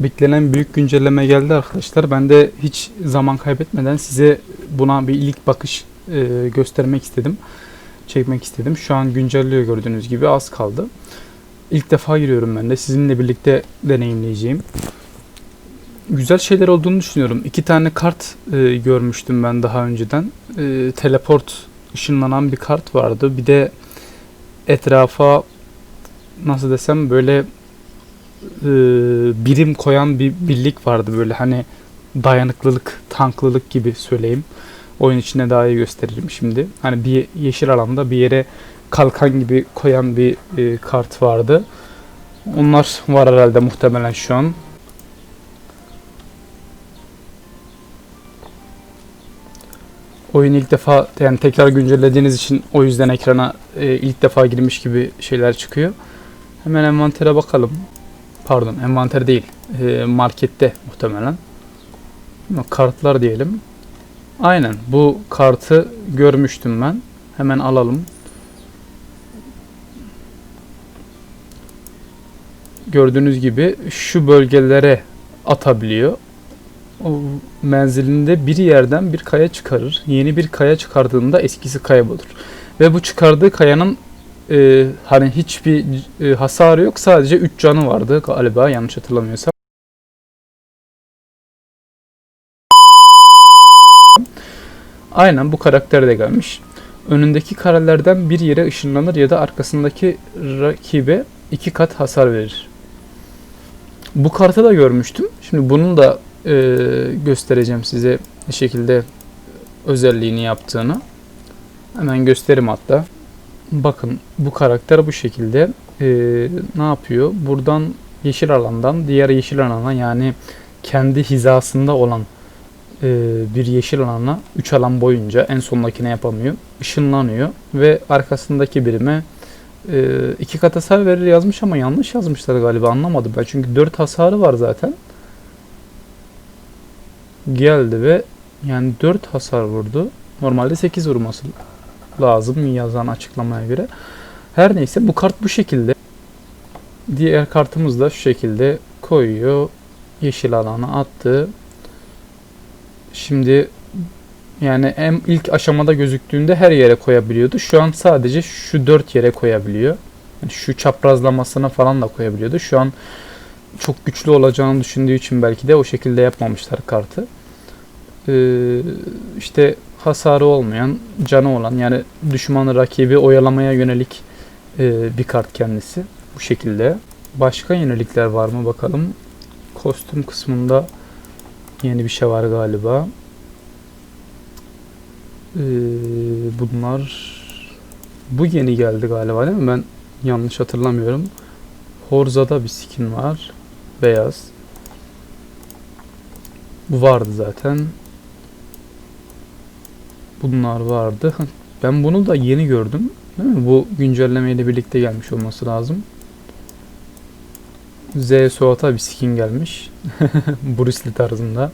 beklenen büyük güncelleme geldi arkadaşlar. Ben de hiç zaman kaybetmeden size buna bir ilk bakış e, göstermek istedim. Çekmek istedim. Şu an güncelliyor gördüğünüz gibi az kaldı. İlk defa giriyorum ben de. Sizinle birlikte deneyimleyeceğim. Güzel şeyler olduğunu düşünüyorum. İki tane kart e, görmüştüm ben daha önceden. E, teleport ışınlanan bir kart vardı. Bir de etrafa nasıl desem böyle e, birim koyan bir birlik vardı böyle hani dayanıklılık, tanklılık gibi söyleyeyim. Oyun içinde daha iyi gösteririm şimdi. Hani bir yeşil alanda bir yere kalkan gibi koyan bir e, kart vardı. Onlar var herhalde muhtemelen şu an. Oyun ilk defa yani tekrar güncellediğiniz için o yüzden ekrana e, ilk defa girmiş gibi şeyler çıkıyor. Hemen envantere bakalım. Pardon envanter değil. E, markette muhtemelen. Kartlar diyelim. Aynen bu kartı görmüştüm ben. Hemen alalım. Gördüğünüz gibi şu bölgelere atabiliyor. O menzilinde bir yerden bir kaya çıkarır. Yeni bir kaya çıkardığında eskisi kaybolur. Ve bu çıkardığı kayanın e, hani hiçbir e, hasarı yok. Sadece 3 canı vardı galiba yanlış hatırlamıyorsam. Aynen bu karakter de gelmiş. Önündeki karelerden bir yere ışınlanır ya da arkasındaki rakibe iki kat hasar verir. Bu kartı da görmüştüm. Şimdi bunun da e, göstereceğim size ne şekilde özelliğini yaptığını. Hemen gösterim hatta. Bakın bu karakter bu şekilde e, ne yapıyor? Buradan yeşil alandan diğer yeşil alana yani kendi hizasında olan e, bir yeşil alana 3 alan boyunca en sondakine yapamıyor. Işınlanıyor ve arkasındaki birime e, iki kat hasar verir yazmış ama yanlış yazmışlar galiba anlamadım ben. Çünkü 4 hasarı var zaten. Geldi ve yani 4 hasar vurdu. Normalde 8 vurması lazım yazan açıklamaya göre. Her neyse bu kart bu şekilde. Diğer kartımız da şu şekilde koyuyor. Yeşil alana attı. Şimdi yani en ilk aşamada gözüktüğünde her yere koyabiliyordu. Şu an sadece şu dört yere koyabiliyor. Yani şu çaprazlamasına falan da koyabiliyordu. Şu an çok güçlü olacağını düşündüğü için belki de o şekilde yapmamışlar kartı. Ee, işte hasarı olmayan, canı olan yani düşmanı rakibi oyalamaya yönelik e, bir kart kendisi. Bu şekilde. Başka yönelikler var mı bakalım. Kostüm kısmında yeni bir şey var galiba. Ee, bunlar bu yeni geldi galiba değil mi? Ben yanlış hatırlamıyorum. Horza'da bir skin var. Beyaz. Bu vardı zaten. Bunlar vardı. Ben bunu da yeni gördüm. Değil mi? Bu güncellemeyle birlikte gelmiş olması lazım. Z Suat'a bir skin gelmiş. Bruce Lee tarzında.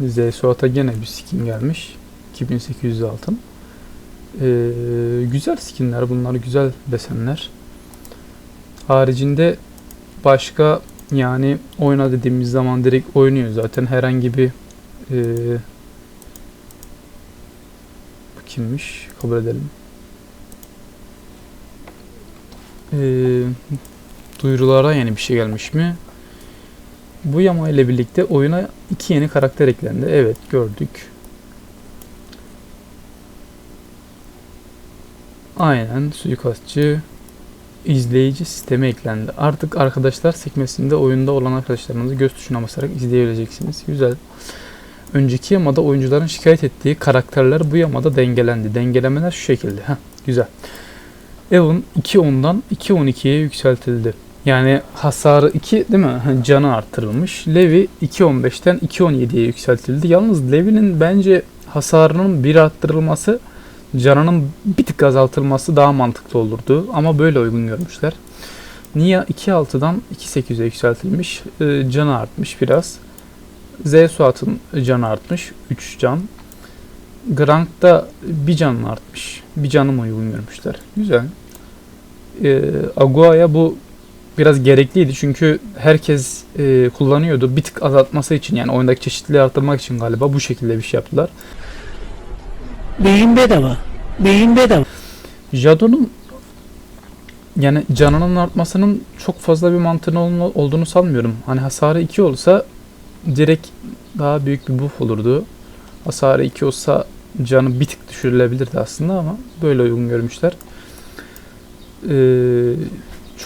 Z Suat'a gene bir skin gelmiş. 2800 altın. Ee, güzel skinler bunlar güzel desenler. Haricinde başka yani oyna dediğimiz zaman direkt oynuyor zaten herhangi bir e, bu kimmiş kabul edelim. E, duyurulara yeni bir şey gelmiş mi? Bu yama ile birlikte oyuna iki yeni karakter eklendi. Evet gördük. Aynen suikastçı izleyici sistemi eklendi. Artık arkadaşlar sekmesinde oyunda olan arkadaşlarınızı göz tuşuna basarak izleyebileceksiniz. Güzel. Önceki yamada oyuncuların şikayet ettiği karakterler bu yamada dengelendi. Dengelemeler şu şekilde. Heh, güzel. Evan 2.10'dan 2.12'ye yükseltildi. Yani hasarı 2 değil mi? Canı arttırılmış. Levi 2.15'ten 2.17'ye yükseltildi. Yalnız Levi'nin bence hasarının bir arttırılması canının bir tık azaltılması daha mantıklı olurdu. Ama böyle uygun görmüşler. Nia 2.6'dan 2.8'e yükseltilmiş. E, canı artmış biraz. Z Suat'ın canı artmış. 3 can. Grank'ta bir canın artmış. Bir canım uygun görmüşler. Güzel. Ee, Agua'ya bu biraz gerekliydi çünkü herkes e, kullanıyordu. Bir tık azaltması için yani oyundaki çeşitliliği arttırmak için galiba bu şekilde bir şey yaptılar. Beyin bedava. Beyin bedava. Jado'nun yani canının artmasının çok fazla bir mantığının ol- olduğunu sanmıyorum. Hani hasarı 2 olsa direkt daha büyük bir buff olurdu. Hasarı 2 olsa canı bir tık düşürülebilirdi aslında ama böyle uygun görmüşler. Ee,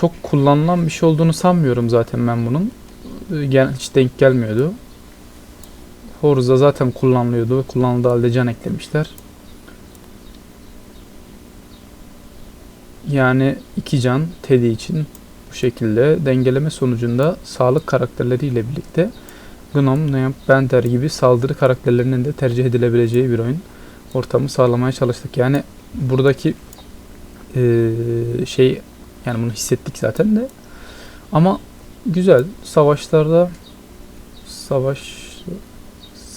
çok kullanılan bir şey olduğunu sanmıyorum zaten ben bunun. Ee, hiç denk gelmiyordu. Forza zaten kullanılıyordu kullanıldığı halde can eklemişler. Yani iki can Teddy için bu şekilde dengeleme sonucunda sağlık karakterleriyle birlikte Gnome, Neomp, Bender gibi saldırı karakterlerinin de tercih edilebileceği bir oyun ortamı sağlamaya çalıştık. Yani buradaki eee, şey yani bunu hissettik zaten de ama güzel savaşlarda savaş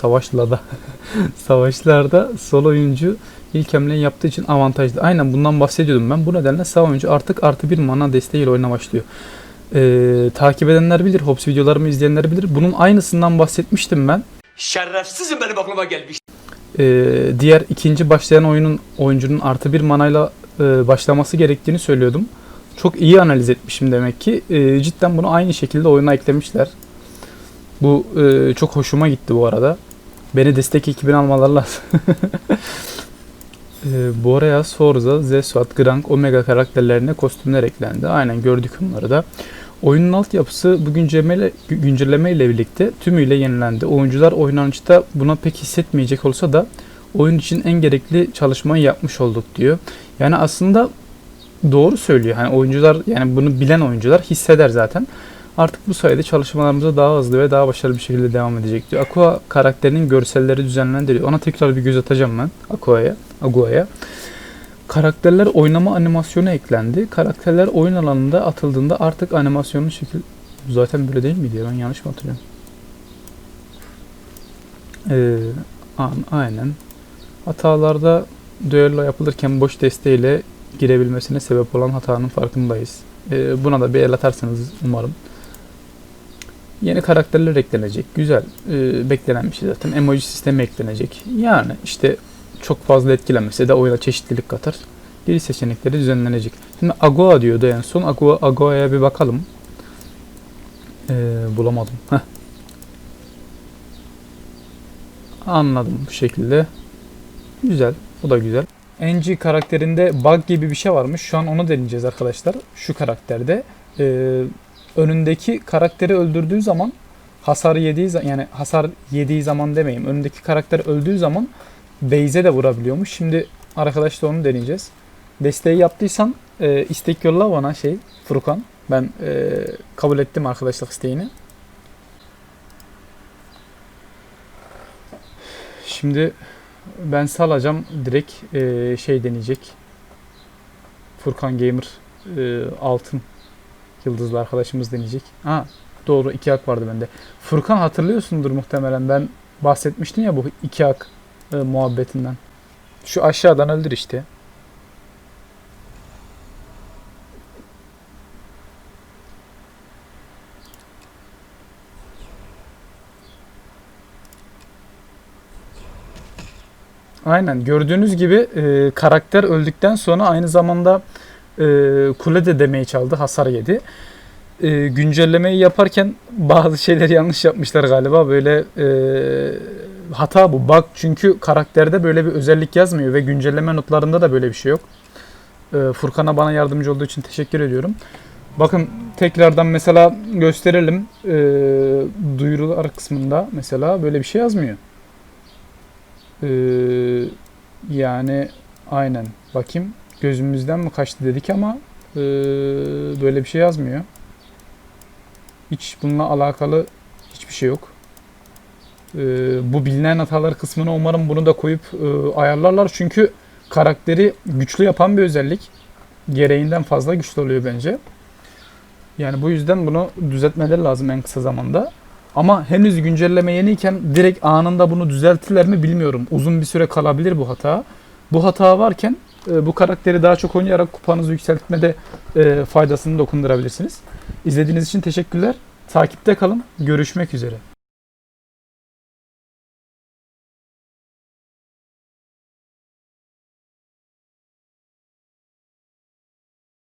savaşlarda savaşlarda sol oyuncu ilk hamleyi yaptığı için avantajlı. Aynen bundan bahsediyordum ben. Bu nedenle sağ oyuncu artık artı bir mana desteğiyle oyuna başlıyor. Ee, takip edenler bilir, Hobbs videolarımı izleyenler bilir. Bunun aynısından bahsetmiştim ben. Şerefsizim benim aklıma gelmiş. Ee, diğer ikinci başlayan oyunun oyuncunun artı bir manayla e, başlaması gerektiğini söylüyordum. Çok iyi analiz etmişim demek ki. Ee, cidden bunu aynı şekilde oyuna eklemişler. Bu e, çok hoşuma gitti bu arada. Beni destek ekibine almaları lazım. e, Borea, Sorza, Zesuat, Grank, Omega karakterlerine kostümler eklendi. Aynen gördük onları da. Oyunun altyapısı bu güncelleme, güncelleme ile birlikte tümüyle yenilendi. Oyuncular oynanışta buna pek hissetmeyecek olsa da oyun için en gerekli çalışmayı yapmış olduk diyor. Yani aslında doğru söylüyor. Hani oyuncular yani bunu bilen oyuncular hisseder zaten. Artık bu sayede çalışmalarımıza daha hızlı ve daha başarılı bir şekilde devam edecek diyor. Aqua karakterinin görselleri düzenlendi diyor. Ona tekrar bir göz atacağım ben Aqua'ya. Agua'ya. Karakterler oynama animasyonu eklendi. Karakterler oyun alanında atıldığında artık animasyonun şekil... Zaten böyle değil miydi ya? Ben yanlış mı hatırlıyorum? Ee, aynen. Hatalarda düello yapılırken boş desteğiyle girebilmesine sebep olan hatanın farkındayız. Ee, buna da bir el atarsanız umarım. Yeni karakterler eklenecek. Güzel. Ee, beklenen bir şey zaten. Emoji sistemi eklenecek. Yani işte çok fazla etkilenmese de oyuna çeşitlilik katar. Geri seçenekleri düzenlenecek. Şimdi Agoa diyordu en son. Agoa, Agoa'ya bir bakalım. Ee, bulamadım. Heh. Anladım bu şekilde. Güzel. Bu da güzel. NG karakterinde bug gibi bir şey varmış. Şu an onu deneyeceğiz arkadaşlar. Şu karakterde. Ee, önündeki karakteri öldürdüğü zaman hasar yediği zaman yani hasar yediği zaman demeyeyim. Önündeki karakter öldüğü zaman base'e de vurabiliyormuş. Şimdi arkadaşlar onu deneyeceğiz. Desteği yaptıysan e, istek yolla bana şey Furkan. Ben e, kabul ettim arkadaşlık isteğini. Şimdi ben salacağım direkt e, şey deneyecek. Furkan Gamer e, altın yıldızlı arkadaşımız deneyecek. Ha doğru iki hak vardı bende. Furkan hatırlıyorsundur muhtemelen ben bahsetmiştim ya bu iki hak e, muhabbetinden. Şu aşağıdan öldür işte. Aynen gördüğünüz gibi e, karakter öldükten sonra aynı zamanda kule de demeye çaldı hasar yedi. E, güncellemeyi yaparken bazı şeyleri yanlış yapmışlar galiba böyle e, hata bu bug çünkü karakterde böyle bir özellik yazmıyor ve güncelleme notlarında da böyle bir şey yok. E, Furkan'a bana yardımcı olduğu için teşekkür ediyorum. Bakın tekrardan mesela gösterelim e, duyurular kısmında mesela böyle bir şey yazmıyor. Ee, yani aynen bakayım gözümüzden mi kaçtı dedik ama ee, böyle bir şey yazmıyor. Hiç bununla alakalı hiçbir şey yok. Ee, bu bilinen hatalar kısmına umarım bunu da koyup ee, ayarlarlar çünkü karakteri güçlü yapan bir özellik. Gereğinden fazla güçlü oluyor bence. Yani bu yüzden bunu düzeltmeleri lazım en kısa zamanda. Ama henüz güncelleme yeniyken direkt anında bunu düzeltirler mi bilmiyorum. Uzun bir süre kalabilir bu hata. Bu hata varken e, bu karakteri daha çok oynayarak kupanızı yükseltmede e, faydasını dokundurabilirsiniz. İzlediğiniz için teşekkürler. Takipte kalın. Görüşmek üzere.